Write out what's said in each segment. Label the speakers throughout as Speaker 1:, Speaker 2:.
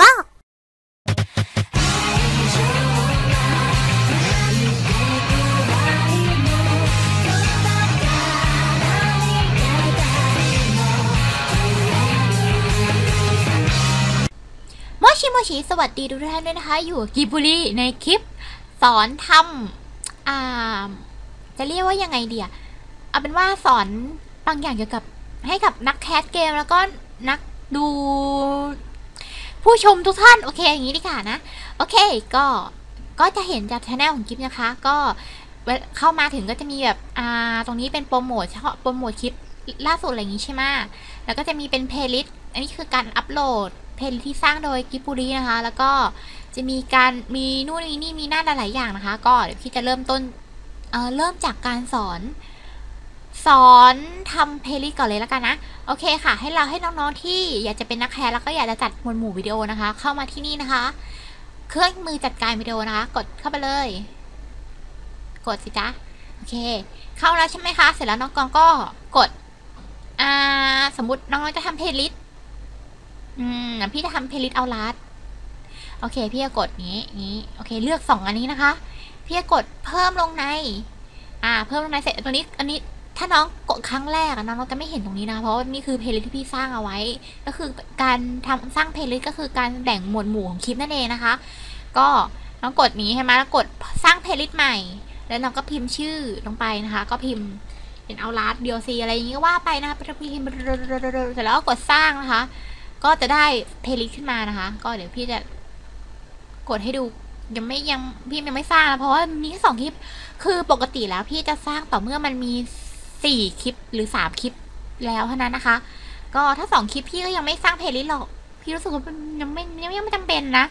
Speaker 1: บ้าโมชิโมชิสวัสดีทุกท่านด้วยนะคะ อยู่กับกิบุรีในคลิป สอนทำอ่า จะเรียกว่ายังไงเดียเอาเป็นว่าสอนบางอย่างเกี่ยวกับให้กับนักแคสเกมแล้วก็นักดู ผู้ชมทุกท่านโอเคอย่างนี้ดีกว่านะ โอเคก็ก็จะเห็นจากช anel ของกิฟนะคะ ก็เข้ามาถึงก็จะมีแบบอ่าตรงนี้เป็นโปรโมทเฉพาะโปรโมทคลิปล่าสุดอะไรอย่างนี้ใช่ไหมแล้วก็จะมีเป็นเพลย์ลิสต์อันนี้คือการอัปโหลดเพลย์ลิสต์ที่สร้างโดยกิบุรีนะคะ แล้วก็จะมีการมีนู่นมีนี่มีหน้าหลายๆอย่างนะคะ ก็เดี๋ยวพี่จะเริ่มต้นเอ่อเริ่มจากการสอน สอนทำเพลย์ลิสต์ก่อนเลยแล้วกันนะ โอเคค่ะ ให้เราให้น้องๆที่อยากจะเป็นนักแคสแล้วก็อยากจะจัดหมวดหมู่วิดีโอนะคะ เข้ามาที่นี่นะคะ เครื่องมือจัดการวิดีโอนะคะ กดเข้าไปเลย กดสิจ๊ะโอเค เข้าแล้วใช่ไหมคะ เสร็จแล้วน้องกองก็กด อ่า สมมติน้องๆจะทำเพลย์ลิสต์อืมพี่จะทำเพลย์ลิสต์เอาลัดโอเค พี่จะกดนี้นี้โอเค เลือกสองอันนี้นะคะ พี่จะกดเพิ่มลงใน อ่า เพิ่มลงในเสร็จตัวนี้ อันนี้ ถ้าน้องกดครั้งแรกอะน้องจะไม่เห็นตรงนี้นะ เพราะว่านี่คือเพลย์ลิสที่พี่สร้างเอาไว้ ก็คือการทำสร้างเพลย์ลิสก็คือการแบ่งหมวดหมู่ของคลิปนั่นเองนะคะ ก็น้องกดนี้ใช่ไหมแล้วกดสร้างเพลย์ลิสใหม่ แล้วน้องก็พิมพ์ชื่อลงไปนะคะ ก็พิมพ์เป็นเอาลาสเดียวซีอะไรอย่างงี้ก็ว่าไปนะคะพิมพ์เสร็จแล้วก็กดสร้างนะคะ ก็จะได้เพลย์ลิสขึ้นมานะคะ ก็เดี๋ยวพี่จะกดให้ดูยังไม่ยังพี่ยังไม่สร้างนะเพราะว่ามีแค่สองคลิป คือปกติแล้วพี่จะสร้างต่อเมื่อมันมี สี่คลิปหรือสามคลิปแล้วเท่านั้นนะคะ ก็ถ้าสองคลิปพี่ก็ยังไม่สร้างเพลย์ลิสต์หรอก พี่รู้สึกว่ามันยังไม่ยังไม่จำเป็นนะ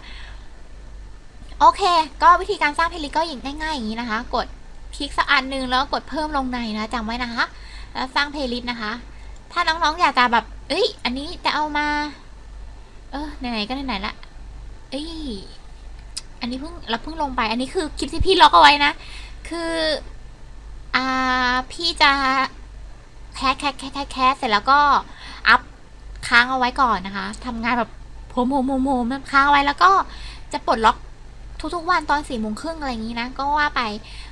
Speaker 1: โอเค ก็วิธีการสร้างเพลย์ลิสต์ก็อย่างง่ายๆอย่างนี้นะคะ กดคลิกสักอันหนึ่งแล้วกดเพิ่มลงในนะจำไว้นะคะ แล้วสร้างเพลย์ลิสต์นะคะ ถ้าน้องๆอยากจะแบบ เอ้ย อันนี้จะเอามา เออไหนๆก็ไหนๆละเอ้ยอันนี้เพิ่งเราเพิ่งลงไป อันนี้คือคลิปที่พี่ล็อกเอาไว้นะ คือ อ่าพี่จะแคสแคสแคสแคสแคเสร็จแล้วก็อัพค้างเอาไว้ก่อนนะคะทำงานแบบโหมโหมโหมโมค้างไว้แล้วก็จะปลดล็อกทุกๆวันตอนสี่โมงครึ่งอะไรอย่างนี้นะ ก็ว่าไป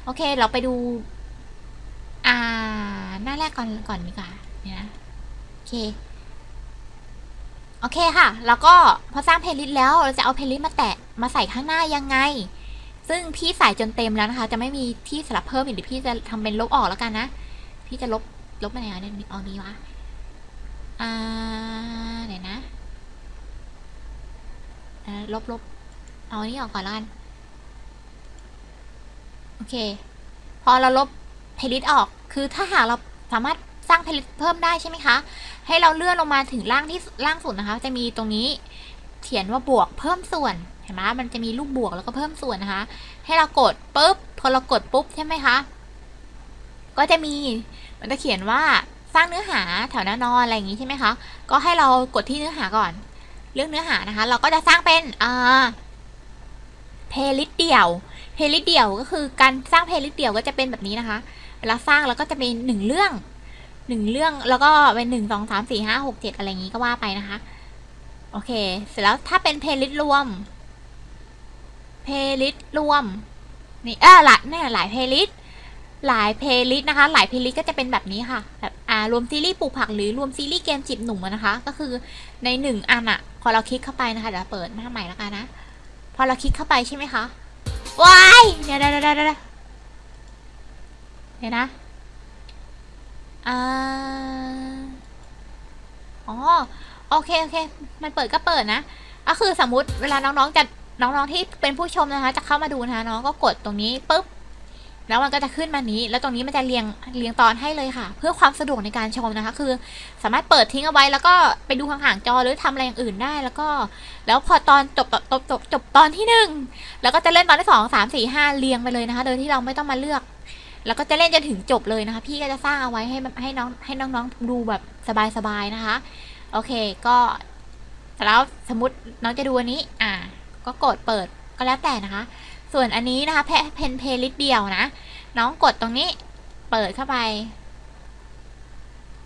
Speaker 1: โอเค เราไปดู อ่า หน้าแรกก่อนก่อนดีกว่าเนี่ยนะโอเค โอเคค่ะ แล้วก็พอสร้างเพลย์ลิสต์แล้ว เราจะเอาเพลย์ลิสต์มาแตะมาใส่ข้างหน้ายังไง ซึ่งพี่ใส่จนเต็มแล้วนะคะ จะไม่มีที่สลับเพิ่มอีกเดี๋ยวพี่จะทำเป็นลบออกแล้วกันนะ พี่จะลบลบไปไหนอะเนี่ยเอานี้วะอ่าไหนนะอ่าลบลบเอานี้ออกก่อนแล้วกันโอเค พอเราลบเพลิตออกคือถ้าหากเราสามารถสร้างเพลิตเพิ่มได้ใช่ไหมคะ ให้เราเลื่อนลงมาถึงล่างที่ล่างสุดนะคะ จะมีตรงนี้ เขียนว่าบวกเพิ่มส่วน เห็นไหมมันจะมีลูกบวกแล้วก็เพิ่มส่วนนะคะ ให้เรากดปุ๊บ พอเรากดปุ๊บใช่ไหมคะ ก็จะมี มันจะเขียนว่าสร้างเนื้อหาแถวหน้านอนอะไรอย่างนี้ใช่ไหมคะ ก็ให้เรากดที่เนื้อหาก่อน เรื่องเนื้อหานะคะ เราก็จะสร้างเป็นอ่าเพลย์ลิสต์เดี่ยวเพลย์ลิสต์เดี่ยวก็คือการสร้างเพลย์ลิสต์เดี่ยวก็จะเป็นแบบนี้นะคะ เวลาสร้างแล้วก็จะเป็นหนึ่งเรื่องหนึ่งเรื่องแล้วก็เป็นหนึ่งสองสามสี่ห้าหกเจ็ดอะไรอย่างนี้ก็ว่าไปนะคะ โอเค เสร็จแล้วถ้าเป็นเพลย์ลิสต์รวม เพลย์ลิสต์รวม นี่เออหลายเนี่ยหลายเพลย์ลิสต์หลายเพลย์ลิสต์นะคะ หลายเพลย์ลิสต์ก็จะเป็นแบบนี้ค่ะ แบบอ่ารวมซีรีส์ปลูกผักหรือรวมซีรีส์เกมจีบหนุ่มนะคะ ก็คือในหนึ่งอันอะพอเราคลิกเข้าไปนะคะ เดี๋ยวเปิดหน้าใหม่แล้วกันนะ พอเราคลิกเข้าไปใช่ไหมคะว้ายเดี๋ยวเดี๋ยวเดี๋ยวเดี๋ยวเดี๋ยวนะอ่าอ๋อ โอเคโอเค มันเปิดก็เปิดนะก็คือสมมุติเวลาน้องๆจะน้องๆที่เป็นผู้ชมนะคะ จะเข้ามาดูนะคะน้องก็กดตรงนี้ปุ๊บแล้วมันก็จะขึ้นมานี้ แล้วตรงนี้มันจะเรียงเรียงตอนให้เลยค่ะ เพื่อความสะดวกในการชมนะคะ คือสามารถเปิดทิ้งเอาไว้ แล้วก็ไปดูห่างๆจอหรือทำอะไรอย่างอื่นได้ แล้วก็ แล้วพอตอนจบจบจบจบตอนที่หนึ่งแล้วก็จะเล่นตอนที่สองสามสี่ห้าเรียงไปเลยนะคะ โดยที่เราไม่ต้องมาเลือก แล้วก็จะเล่นจนถึงจบเลยนะคะ พี่ก็จะสร้างเอาไว้ให้ให้น้องให้น้องๆดูแบบสบายๆนะคะ โอเคก็แล้วสมมติน้องจะดูอันนี้ อ่า ก็กดเปิดก็แล้วแต่นะคะ ส่วนอันนี้นะคะเพนเพลิสเดียวนะ น้องกดตรงนี้ เปิดเข้าไป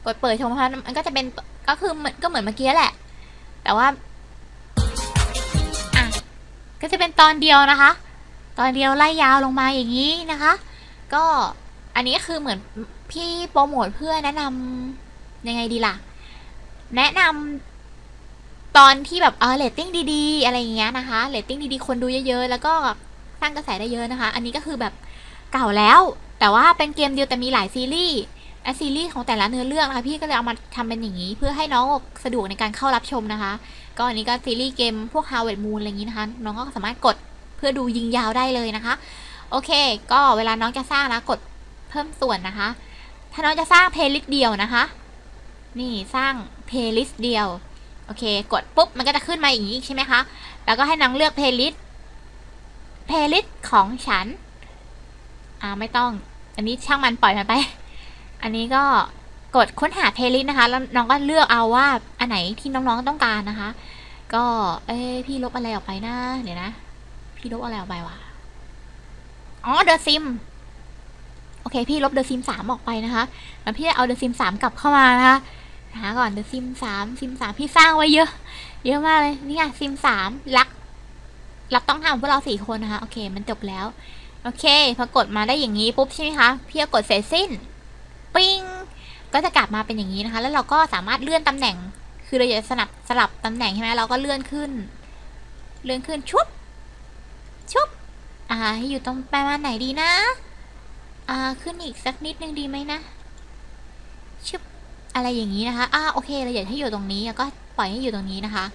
Speaker 1: กดเปิดชมพันมันก็จะเป็นก็คือเหมือนก็เหมือนเมื่อกี้แหละ แต่ว่าอะก็จะเป็นตอนเดียวนะคะ ตอนเดียวไล่ยาวลงมาอย่างนี้นะคะ ก็อันนี้คือเหมือนพี่โปรโมทเพื่อแนะนำยังไงดีล่ะ แนะนำตอนที่แบบเออเรตติ้งดีๆ อะไรอย่างเงี้ยนะคะเรตติ้งดีๆ คนดูเยอะๆ แล้วก็สร้างกระแสได้เยอะนะคะ อันนี้ก็คือแบบเก่าแล้ว แต่ว่าเป็นเกมเดียวแต่มีหลายซีรีส์และซีรีส์ของแต่ละเนื้อเรื่องนะคะพี่ก็เลยเอามาทำเป็นอย่างนี้ เพื่อให้น้องสะดวกในการเข้ารับชมนะคะ ก็อันนี้ก็ซีรีส์เกมพวก Harvest Moon อะไรอย่างนี้นะคะ น้องก็สามารถกดเพื่อดูยิงยาวได้เลยนะคะ โอเค ก็เวลาน้องจะสร้างนะกดเพิ่มส่วนนะคะ ถ้าน้องจะสร้างเพลย์ลิสต์เดียวนะคะ นี่สร้าง เพลย์ลิสต์เดียว โอเค กดปุ๊บ มันก็จะขึ้นมาอย่างนี้ใช่ไหมคะ แล้วก็ให้น้องเลือกเพลย์ลิสต์เพลย์ลิสต์ของฉัน อ่า ไม่ต้อง อันนี้ช่างมันปล่อยมันไป อันนี้ก็กดค้นหาเพลย์ลิสต์นะคะ แล้วน้องก็เลือกเอาว่าอันไหนที่น้องๆต้องการนะคะ ก็ เอ้พี่ลบอะไรออกไปนะ เดี๋ยวนะ พี่ลบอะไรออกไปวะ อ๋อเดอะซิมโอเค พี่ลบเดอะซิมสามออกไปนะคะ แล้วพี่เอาเดอะซิมสามกลับเข้ามานะคะ หาก่อนเดอะซิมสามซิมสามพี่สร้างไว้เยอะ เยอะมากเลยนี่ไงซิมสามรักรักต้องทำพวกเราสี่คนนะคะ โอเค มันจบแล้ว โอเค พอกดมาได้อย่างนี้ปุ๊บใช่ไหมคะพี่ก็กดเสร็จสิ้น ปิ้ง ก็จะกลับมาเป็นอย่างนี้นะคะ แล้วเราก็สามารถเลื่อนตำแหน่ง คือเราจะสลับสลับตำแหน่งใช่ไหมเราก็เลื่อนขึ้น เลื่อนขึ้นชุบชุบอ่าให้อยู่ตรงประมาณไหนดีนะ อ่า ขึ้นอีกสักนิดนึงดีไหมนะชุบ อะไรอย่างนี้นะคะอ่าโอเคเราอยากให้อยู่ตรงนี้ก็ปล่อยให้อยู่ตรงนี้นะคะ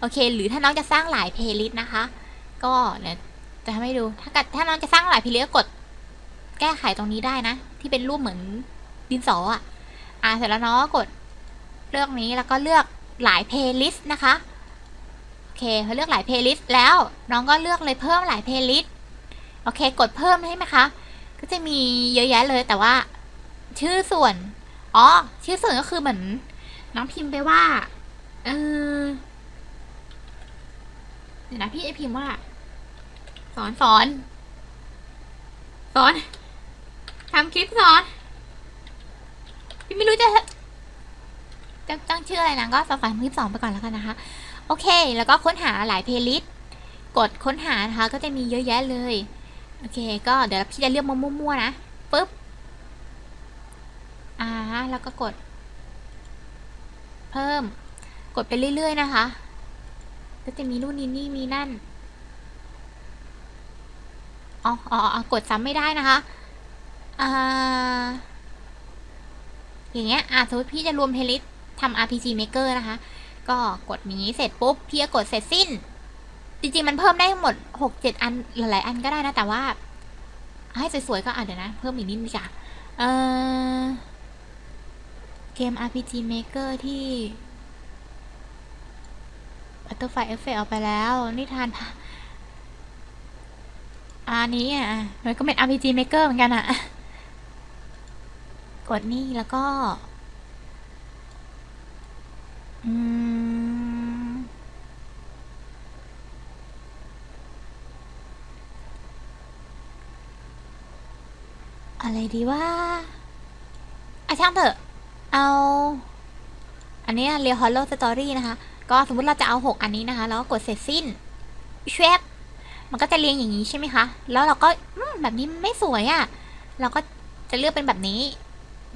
Speaker 1: โอเค หรือถ้าน้องจะสร้างหลายเพลย์ลิสต์นะคะ ก็เดี๋ยวจะทำให้ดู ถ้ากิดถ้าน้องจะสร้างหลายเพลย์ลิสต์ก็กด แก้ไขตรงนี้ได้นะ ที่เป็นรูปเหมือนดินสออะ อ่าเสร็จแล้วน้องก็กดเลือกนี้แล้วก็เลือกหลายเพลย์ลิสต์นะคะ โอเคพอเลือกหลายเพลย์ลิสต์แล้วน้องก็เลือกเลยเพิ่มหลายเพลย์ลิสต์ โอเค กดเพิ่มใช่ไหมคะ ก็จะมีเยอะแยะเลยแต่ว่าชื่อส่วน อ๋อชื่อส่วนก็คือเหมือน น้องพิมพ์ไปว่า เออเดี๋ยวนะพี่ไอพิมพ์ว่า สอนสอนสอนทำคลิปสอน พี่ไม่รู้จะจะตั้งชื่ออะไรนะก็สอนคลิปสองไปก่อนแล้วกันนะคะ โอเค แล้วก็ค้นหาหลายเพลย์ลิสต์กดค้นหานะคะ ก็จะมีเยอะแยะเลย โอเค ก็เดี๋ยวพี่จะเลือกมั่วๆนะปึ๊บ แล้วก็กด เพิ่ม กดไปเรื่อย ๆ นะคะ ก็จะมีนู่นนี่นี่มีนั่น อ๋ออ๋อกดซ้ำไม่ได้นะคะ อ่า อย่างเงี้ย อ่าสมมติพี่จะรวมเพลย์ลิสต์ทำ RPG Maker นะคะ ก็กดนี้เสร็จปุ๊บ พี่ก็กดเสร็จสิ้น จริง ๆ มันเพิ่มได้หมดหกเจ็ดอัน หลาย ๆ อันก็ได้นะ แต่ว่าให้สวยๆก็อะเดี๋ยวนะ เพิ่มอีกนิดนึงจ้ะเออ เกม RPG Maker ที่ Butterfly Effect เอาไปแล้ว นิทานอันนี้อะ มันก็เป็น RPG Maker เหมือนกันอะ กดนี่แล้วก็ อืม อะไรดีว่าอะช่างเถอะ เอา อันนี้เรียลฮอลโลสตอรี่นะคะ ก็สมมติเราจะเอาหกอันนี้นะคะ แล้วก็กดเสร็จสิ้นเชฟมันก็จะเรียงอย่างนี้ใช่ไหมคะ แล้วเราก็แบบนี้ไม่สวยอะ่ะ เราก็จะเลือกเป็นแบบนี้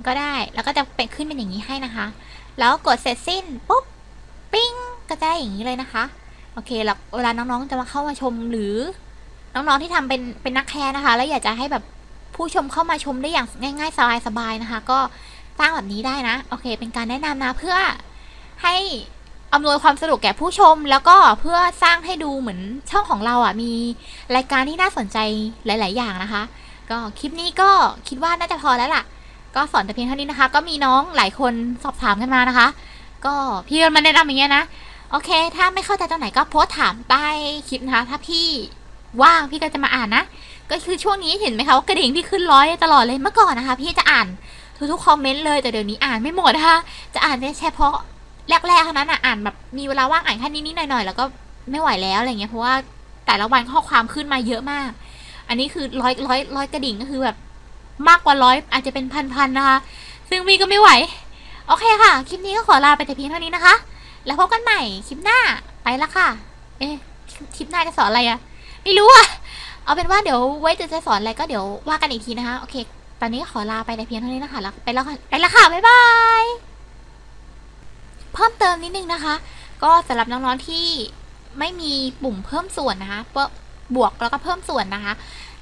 Speaker 1: ก็ได้ แล้วก็จะเป็นขึ้นเป็นอย่างนี้ให้นะคะ แล้วกดเสร็จสิ้นปุ๊บ ปิ้ง ก็จะได้อย่างนี้เลยนะคะ โอเค แล้วเวลาน้องๆจะมาเข้ามาชมหรือ น้องๆที่ทำเป็นเป็นนักแคร์นะคะ แล้วอยากจะให้แบบผู้ชมเข้ามาชมได้อย่างง่ายๆสบายๆนะคะ ก็ สร้างแบบนี้ได้นะ โอเค เป็นการแนะนำนะเพื่อให้อำนวยความสะดวกแก่ผู้ชม แล้วก็เพื่อสร้างให้ดูเหมือนช่องของเราอะมีรายการที่น่าสนใจหลาย ๆ อย่างนะคะ ก็คลิปนี้ก็คิดว่าน่าจะพอแล้วล่ะ ก็สอนแต่เพียงเท่านี้นะคะ ก็มีน้องหลายคนสอบถามกันมานะคะ ก็พี่ก็มาแนะนำอย่างเงี้ยนะโอเค ถ้าไม่เข้าใจตรงไหนก็โพสถามใต้คลิปนะคะ ถ้าพี่ว่างพี่ก็จะมาอ่านนะ ก็คือช่วงนี้เห็นไหมคะว่ากระดิ่งพี่ขึ้นร้อยตลอดเลยเมื่อก่อนนะคะ พี่จะอ่าน ทุกๆคอมเมนต์เลยแต่เดี๋ยวนี้อ่านไม่หมดนะคะจะอ่านได้เฉพาะแรกๆเท่านั้นอะอ่านแบบมีเวลาว่างอ่านแค่นิดๆหน่อยๆแล้วก็ไม่ไหวแล้วอะไรเงี้ยเพราะว่าแต่ละวันข้อความขึ้นมาเยอะมาก อันนี้คือร้อยร้อยร้อยกระดิ่งก็คือแบบมากกว่าร้อยอาจจะเป็นพันๆนะคะ ซึ่งพี่ก็ไม่ไหว โอเคค่ะ คลิปนี้ก็ขอลาไปแต่เพียงเท่านี้นะคะ แล้วพบกันใหม่คลิปหน้าไปละค่ะ เอ๊ะคลิปหน้าจะสอนอะไรอะไม่รู้อะเอาเป็นว่าเดี๋ยวไว้จะจะสอนอะไรก็เดี๋ยวว่ากันอีกทีนะคะ โอเค ตอนนี้ขอลาไปแต่เพียงเท่านี้นะคะแล้วไปแล้วค่ะไปแล้วค่ะ บ๊ายบาย เพิ่มเติมนิดนึงนะคะ ก็สำหรับน้องๆที่ไม่มีปุ่มเพิ่มส่วนนะคะเพิ่มบวกแล้วก็เพิ่มส่วนนะคะ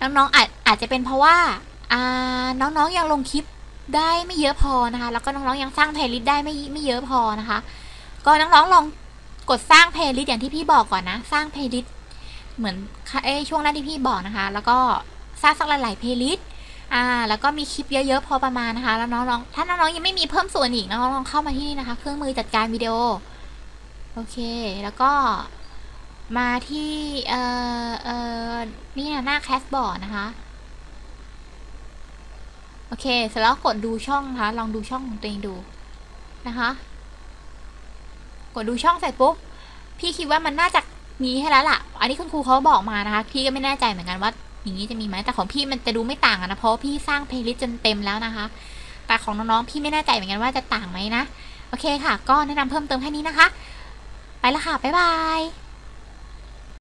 Speaker 1: น้องๆอาจอาจจะเป็นเพราะว่าน้องๆยังลงคลิปได้ไม่เยอะพอนะคะ แล้วก็น้องๆยังสร้างเพลย์ลิสต์ได้ไม่ไม่เยอะพอนะคะ ก็น้องๆลองกดสร้างเพลย์ลิสต์อย่างที่พี่บอกก่อนนะ สร้างเพลย์ลิสต์เหมือนเอ้ช่วงแรกที่พี่บอกนะคะ แล้วก็สร้างสักหลายๆเพลย์ลิสต์ อ่าแล้วก็มีคลิปเยอะๆพอประมาณนะคะ แล้วน้องๆถ้าน้องๆยังไม่มีเพิ่มส่วนอีกน้องๆลองเข้ามาที่นี่นะคะ เครื่องมือจัดการวิดีโอโอเค แล้วก็มาที่เอ่อเอ่อนี่นะหน้าแคสบอร์ดนะคะโอเค เสร็จแล้วกดดูช่องนะคะ ลองดูช่องของตัวเองดูนะคะ กดดูช่องเสร็จปุ๊บ พี่คิดว่ามันน่าจะมีให้แล้วล่ะ อันนี้คุณครูเขาบอกมานะคะ พี่ก็ไม่แน่ใจเหมือนกันว่า อย่างนี้จะมีไหมแต่ของพี่มันจะดูไม่ต่างกันนะเพราะพี่สร้างเพลย์ลิสต์จนเต็มแล้วนะคะแต่ของน้องๆพี่ไม่แน่ใจเหมือนกันว่าจะต่างไหมนะโอเคค่ะ ก็แนะนำเพิ่มเติมแค่นี้นะคะ ไปละค่ะบ๊ายบาย